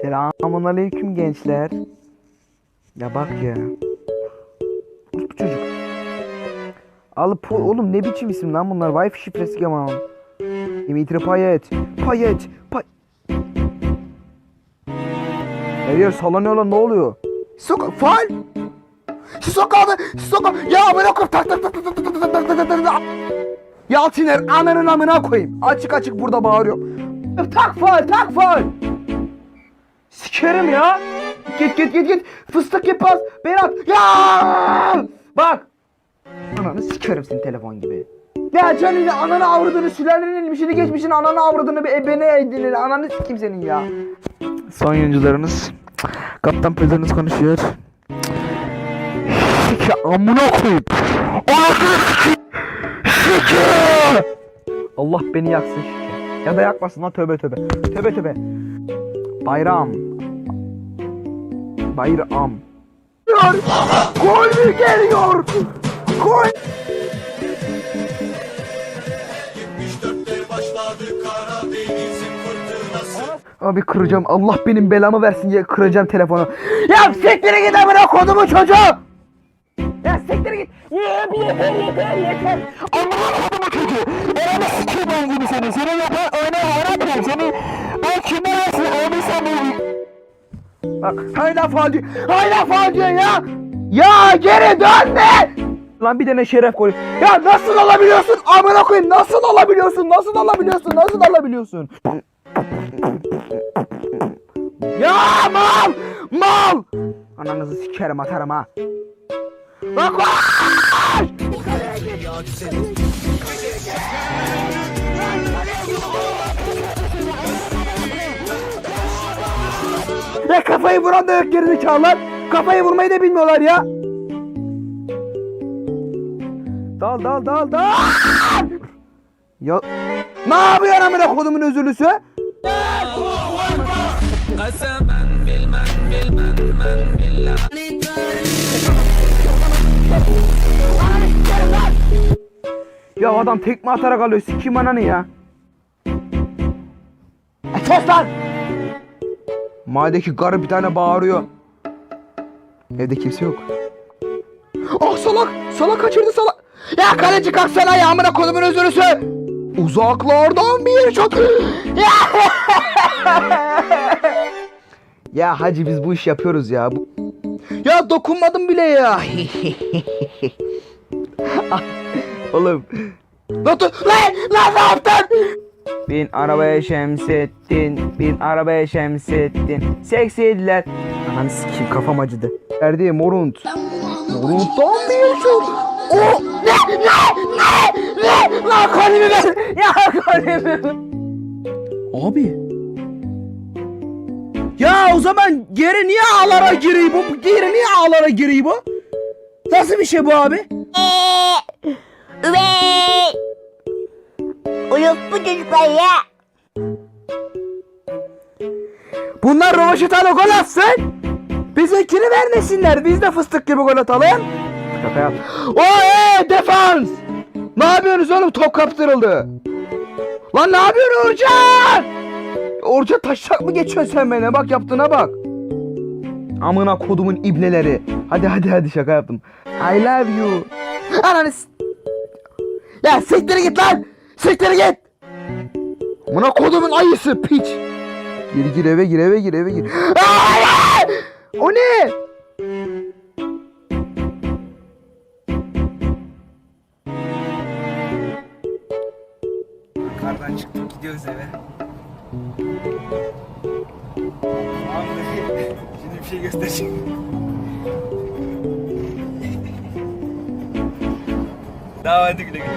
Selamun aleyküm gençler. Ya bak ya. Bu çocuk. Alıp oğlum ne biçim isim lan bunlar? Wi-Fi şifresi yaman. Dimitri Payet. Payet. Pay. Her yer sallanıyor lan ne oluyor? Sokak faal. Sokakta sokak ya amına koyayım tak tak tak tak tak tak tak tak tak Yalçiner ananın amına koyayım. Açık açık burada bağırıyorum. Tak faal tak faal. Sikerim ya. Git git git git. Fıstık yapaz. Berat. Ya! Bak. Ananı sikerim senin telefon gibi. Ya canını ananı avradını sülalenin ilmişini geçmişini ananı avradını bir ebene edinir ananı sikim senin ya. Son oyuncularımız. Kaptan Pedro'nuz konuşuyor. Sike amına koyayım. Anasını sikeyim. Sike. Allah beni yaksın şike. Ya da yakmasın lan tövbe tövbe. Tövbe tövbe. Bayram. Bayram. Gol mü geliyor? Gol. Abi kıracağım. Allah benim belamı versin diye kıracağım telefonu. Ya siktir git amına kodumu çocuğu. Ya siktir git. Yeter yeter yeter. Amına kodumu çocuğu. Oranı sikeyim ben gibi seni. Seni yapar oyna oynatmayayım seni. Bak hala faal diyor. Hala faal diyor ya. Ya geri dönme. Lan bir tane şeref koy. Ya nasıl alabiliyorsun? Amına koyayım nasıl alabiliyorsun? Nasıl alabiliyorsun? Nasıl alabiliyorsun? Ya mal! Mal! Ananızı sikerim atarım ha. Bak bak! Ya kafayı vuran da yok gerizekalılar. Kafayı vurmayı da bilmiyorlar ya. Dal dal dal dal. Ya ne yapıyorsun amına kodumun özürlüsü? Ya adam tekme atarak alıyor. Sikim ananı ya. E, lan! Mahalledeki garı bir tane bağırıyor. Evde kimse yok. Oh salak! Salak kaçırdı salak! Ya kaleci kalksana ya amına kodumun özürlüsü! Uzaklardan bir şut! Ya! hacı biz bu iş yapıyoruz ya. Bu... Ya dokunmadım bile ya. Oğlum. Lan lan ne yaptın? Bin arabaya şemsettin, bin arabaya şemsettin. Seksiydiler. Ananı sikeyim kafam acıdı. Verdi morunt. Morunttan bir şut. O ne ne ne ne lan kalemi ver. Ya ver. Abi. Ya o zaman geri niye ağlara giriyor bu? Geri niye ağlara giriyor bu? Nasıl bir şey bu abi? Ve Uyuttu çocuklar ya. Bunlar Rovaşeta'yla gol atsın. Bizimkini vermesinler. Biz de fıstık gibi gol atalım. Şaka yap. Oy defans. Ne yapıyorsunuz oğlum? Top kaptırıldı. Lan ne yapıyorsun Orcan? Orcan taşak mı geçiyorsun sen bana? Bak yaptığına bak. Amına kodumun ibneleri. Hadi hadi hadi şaka yaptım. I love you. Ananı Ya siktir git lan. Siktir git. Amına kodumun ayısı piç. Gir gir eve gir eve gir eve gir. Hayır! O ne? Kardan çıktık gidiyoruz eve. Şimdi bir şey göstereceğim. Daha hadi güle güle.